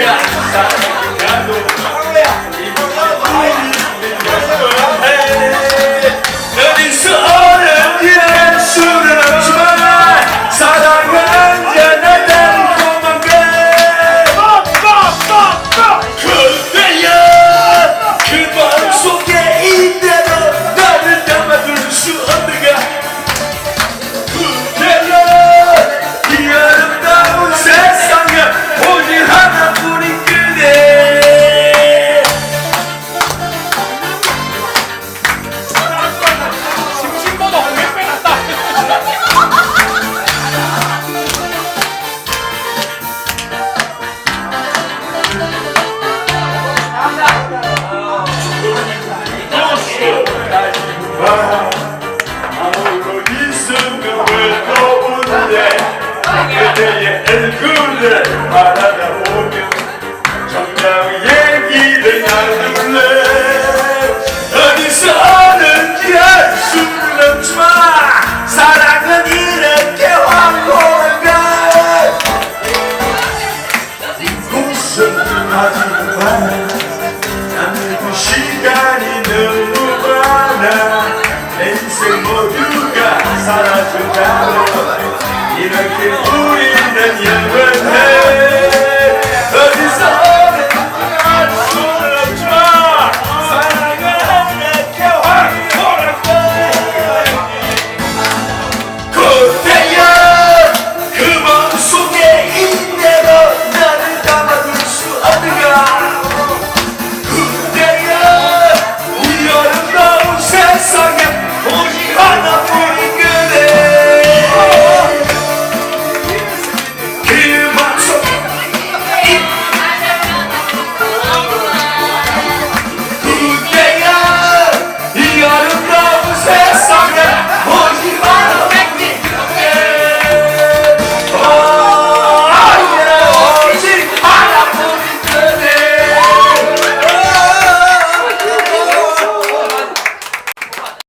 Yeah. 아무로 있으면 외로운데 그대의 얼굴을 바라다보면 정녕 얘기를 나눌래 어디서 하는지 알 수는 없지만 사랑은 이렇게 황홀한가 고생하지만 sana tükendim Yine ki bu ilimden yer